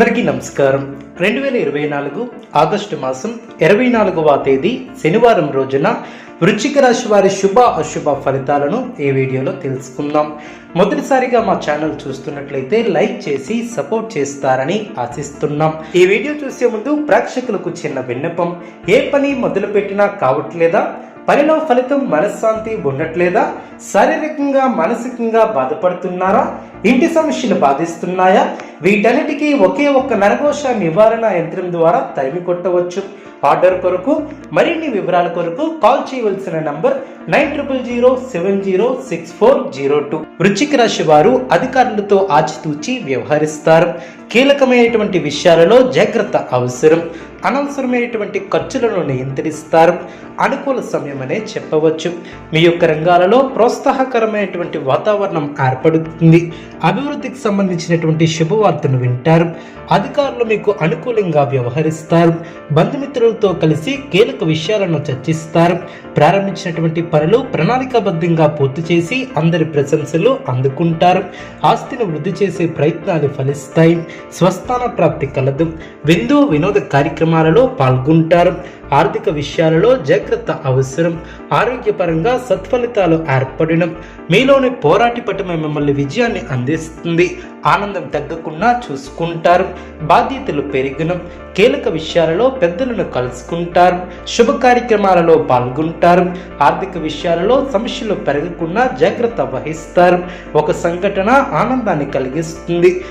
అందరికీ నమస్కారం. రెండు వేల ఇరవై నాలుగు ఆగస్టు మాసం ఇరవై నాలుగవ తేదీ శనివారం రోజున వృశ్చిక రాశి వారి శుభ అశుభ ఫలితాలను ఈ వీడియోలో తెలుసుకుందాం. మొదటిసారిగా మా ఛానల్ చూస్తున్నట్లయితే లైక్ చేసి సపోర్ట్ చేస్తారని ఆశిస్తున్నాం. ఈ వీడియో చూసే ముందు ప్రేక్షకులకు చిన్న విన్నపం. ఏ పని మొదలుపెట్టినా కావట్లేదా? పనిలో ఫలితం మనశ్శాంతి ఉండట్లేదా? శారీరకంగా మానసికంగా బాధపడుతున్నారా? ఇంటి సమస్యలు బాధిస్తున్నాయా? వీటన్నిటికీ ఒకే ఒక్క నరఘోష నివారణ యంత్రం ద్వారా తరిమి కొట్టవచ్చు. ఆర్డర్ కొరకు మరిన్ని వివరాల కొరకు కాల్ చేయవలసిన number nine triple zero seven zero six four zero two. వృశ్చిక రాశి వారు అధికారులతో ఆచితూచి వ్యవహరిస్తారు. కీలకమైనటువంటి విషయాలలో జాగ్రత్త అవసరం అనవసరమైనటువంటి ఖర్చులను నియంత్రిస్తారు. అనుకూల సమయం అనే చెప్పవచ్చు. మీ యొక్క రంగాలలో ప్రోత్సాహకరమైనటువంటి వాతావరణం ఏర్పడుతుంది. అభివృద్ధికి సంబంధించినటువంటి శుభవార్తను వింటారు. అధికారులు మీకు అనుకూలంగా వ్యవహరిస్తారు. బంధుమిత్రులతో కలిసి కీలక విషయాలను చర్చిస్తారు. ప్రారంభించినటువంటి పనులు ప్రణాళికాబద్ధంగా పూర్తి చేసి అందరి ప్రశంసలు అందుకుంటారు. ఆస్తిని వృద్ధి చేసే ప్రయత్నాలు ఫలిస్తాయి. స్వస్థాన ప్రాప్తి కలదు. విందు వినోద కార్యక్రమాలలో పాల్గొంటారు. ఆర్థిక విషయాలలో జాగ్రత్త అవసరం. ఆరోగ్యపరంగా సత్ఫలితాలు ఏర్పడడం మీలోని పోరాటి పటమే మిమ్మల్ని విజయాన్ని అందిస్తుంది. ఆనందం తగ్గకుండా చూసుకుంటారు. బాధ్యతలు పెరిగిన కీలక విషయాలలో పెద్దలను కలుసుకుంటారు. శుభ కార్యక్రమాలలో పాల్గొంటారు. ఆర్థిక విషయాలలో సమస్యలు పెరగకుండా జాగ్రత్త వహిస్తారు. ఒక సంఘటన ఆనందాన్ని కలిగిస్తుంది.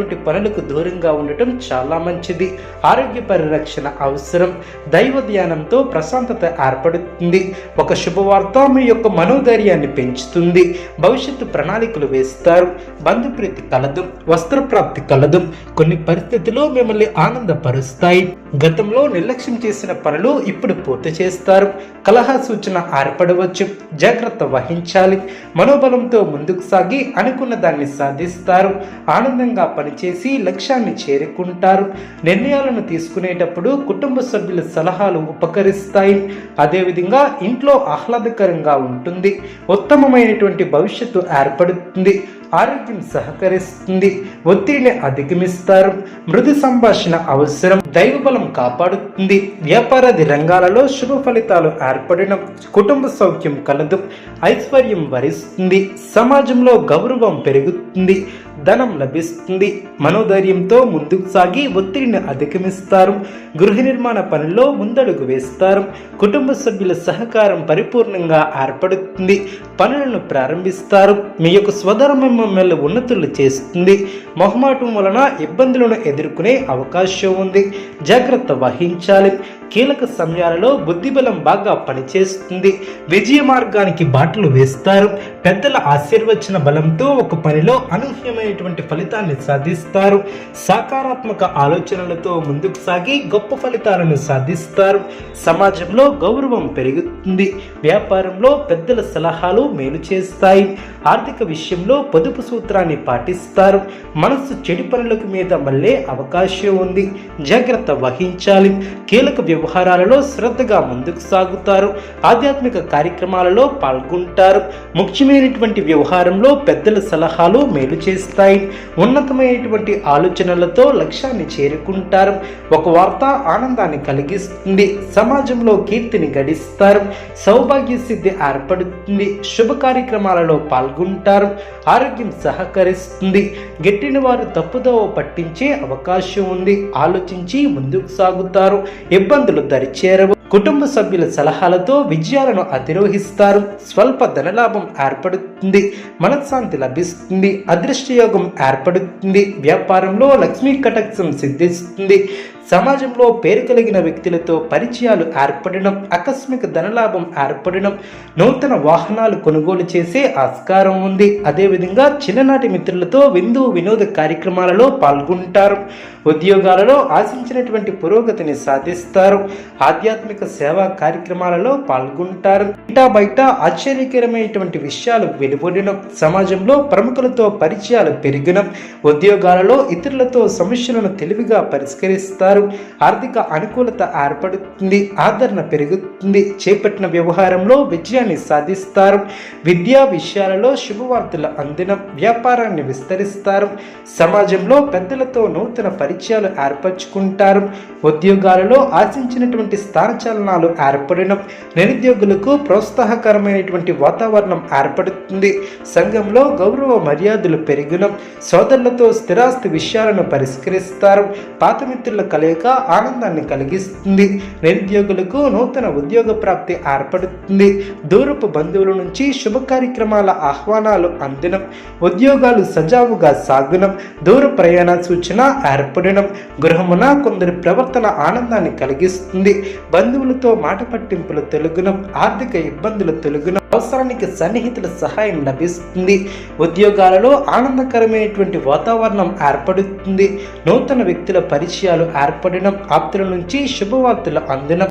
హానికరమైనటువంటి పనులకు దూరంగా ఉండటం చాలా మంచిది. ఆరోగ్య పరిరక్షణ అవసరం. దైవ ధ్యానంతో ప్రశాంతత ఏర్పడుతుంది. ఒక శుభవార్త మీ యొక్క మనోధైర్యాన్ని పెంచుతుంది. భవిష్యత్తు ప్రణాళికలు వేస్తారు. బంధుప్రీతి కలదు. వస్త్రప్రాప్తి కలదు. కొన్ని పరిస్థితులు మిమ్మల్ని ఆనందపరుస్తాయి. గతంలో నిర్లక్ష్యం చేసిన పనులు ఇప్పుడు పూర్తి చేస్తారు. కలహ సూచన ఏర్పడవచ్చు. జాగ్రత్త వహించాలి. మనోబలంతో ముందుకు సాగి అనుకున్న దాన్ని సాధిస్తారు. ఆనందంగా పనిచేసి లక్ష్యాన్ని చేరుకుంటారు. నిర్ణయాలను తీసుకునేటప్పుడు కుటుంబ సభ్యుల సలహాలు ఉపకరిస్తాయి. అదేవిధంగా ఇంట్లో ఆహ్లాదకరంగా ఉంటుంది. ఉత్తమమైనటువంటి భవిష్యత్తు ఏర్పడుతుంది. ఆరోగ్యం సహకరిస్తుంది. ఒత్తిడిని అధిగమిస్తారు. మృదు సంభాషణ అవసరం. దైవబలం కాపాడుతుంది. వ్యాపారాది రంగాలలో శుభ ఫలితాలు ఏర్పడడం కుటుంబ సౌఖ్యం కలదు. ఐశ్వర్యం వరిస్తుంది. సమాజంలో గౌరవం పెరుగుతుంది. ధనం లభిస్తుంది. మనోధైర్యంతో ముందుకు సాగి ఒత్తిడిని అధిగమిస్తారు. గృహ నిర్మాణ పనుల్లో ముందడుగు వేస్తారు. కుటుంబ సభ్యుల సహకారం పరిపూర్ణంగా ఏర్పడుతుంది. పనులను ప్రారంభిస్తారు. మీ యొక్క స్వధర్మం మిమ్మల్ని ఉన్నతులు చేస్తుంది. మొహమాటం వలన ఇబ్బందులను ఎదుర్కొనే అవకాశం ఉంది. జాగ్రత్త వహించాలి. కీలక సమయాలలో బుద్ధిబలం బాగా పనిచేస్తుంది. విజయ మార్గానికి బాటలు వేస్తారు. పెద్దల ఆశీర్వచన బలంతో ఒక పనిలో అనూహ్యమైనటువంటి ఫలితాన్ని సాధిస్తారు. సకారాత్మక ఆలోచనలతో ముందుకు సాగి గొప్ప ఫలితాలను సాధిస్తారు. సమాజంలో గౌరవం పెరుగుతుంది వ్యాపారంలో పెద్దల సలహాలు మేలు చేస్తాయి. ఆర్థిక విషయంలో పొదుపు సూత్రాన్ని పాటిస్తారు. మనసు చెడు పనులకు మీద మళ్ళీ అవకాశం ఉంది. జాగ్రత్త వహించాలి. కీలక వ్యవహారాలలో శ్రద్ధగా ముందుకు సాగుతారు. ఆధ్యాత్మిక కార్యక్రమాలలో పాల్గొంటారు. ముఖ్యమైనటువంటి వ్యవహారంలో పెద్దల సలహాలు మేలు చేస్తాయి. ఉన్నతమైనటువంటి ఆలోచనలతో లక్ష్యాన్ని చేరుకుంటారు. ఒక వార్త ఆనందాన్ని కలిగిస్తుంది. సమాజంలో కీర్తిని గడిస్తారు. సౌభాగ్య సిద్ధి ఏర్పడుతుంది. శుభ కార్యక్రమాలలో పాల్గొంటారు. ఆరోగ్యం సహకరిస్తుంది. గట్టిన వారు తప్పుదోవ పట్టించే అవకాశం ఉంది. ఆలోచించి ముందుకు సాగుతారు. ఇబ్బందులు దరిచేరవు. కుటుంబ సభ్యుల సలహాలతో విజయాలను అధిరోహిస్తారు. స్వల్ప ధనలాభం ఏర్పడుతుంది. మనశ్శాంతి లభిస్తుంది. అదృష్టయోగం ఏర్పడుతుంది. వ్యాపారంలో లక్ష్మీ కటక్షం సిద్ధిస్తుంది. సమాజంలో పేరు కలిగిన వ్యక్తులతో పరిచయాలు ఏర్పడడం ఆకస్మిక ధనలాభం ఏర్పడడం నూతన వాహనాలు కొనుగోలు చేసే ఆస్కారం ఉంది. అదేవిధంగా చిన్ననాటి మిత్రులతో విందు వినోద కార్యక్రమాలలో పాల్గొంటారు. ఉద్యోగాలలో ఆశించినటువంటి పురోగతిని సాధిస్తారు. ఆధ్యాత్మిక సేవా కార్యక్రమాలలో పాల్గొంటారు. ఇటా బయట ఆశ్చర్యకరమైనటువంటి విషయాలు వెలువడడం సమాజంలో ప్రముఖులతో పరిచయాలు పెరిగడం ఉద్యోగాలలో ఇతరులతో సమస్యలను తెలివిగా పరిష్కరిస్తారు. సాధిస్తారు ఆర్థిక అనుకూలత ఏర్పడుతుంది ఆదరణ పెరుగుతుంది. చేపట్టిన వ్యవహారంలో విజయాన్ని సాధిస్తారు. విద్యా విషయాలలో శుభవార్తల అందిన వ్యాపారాన్ని విస్తరిస్తారు. సమాజంలో పెద్దలతో నూతన పరిచయాలు ఏర్పరచుకుంటారు. ఉద్యోగాలలో ఆశించినటువంటి స్థానచలనాలు ఏర్పడడం నిరుద్యోగులకు ప్రోత్సాహకరమైనటువంటి వాతావరణం ఏర్పడుతుంది. సంఘంలో గౌరవ మర్యాదలు పెరిగిన సోదరులతో స్థిరాస్తి విషయాలను పరిష్కరిస్తారు. పాత మిత్రుల కలయిక ఆనందాన్ని కలిగిస్తుంది. నిరుద్యోగులకు నూతన ఉద్యోగ ప్రాప్తి ఏర్పడుతుంది. దూరపు బంధువుల నుంచి శుభ కార్యక్రమాల ఆహ్వానాలు అందినం. ఉద్యోగాలు సజావుగా సాగడం దూర ప్రయాణ సూచన ఏర్పడడం గృహమున కొందరి ప్రవర్తన ఆనందాన్ని కలిగిస్తుంది. బంధువులతో మాట పట్టింపులు తెలుగునం. ఆర్థిక ఇబ్బందులు తెలుగునం. అవసరానికి సన్నిహితుల సహాయం లభిస్తుంది. ఉద్యోగాలలో ఆనందకరమైనటువంటి వాతావరణం ఏర్పడుతుంది. నూతన వ్యక్తుల పరిచయాలు ఏర్పడడం ఆప్తుల నుంచి శుభవార్తలు అందడం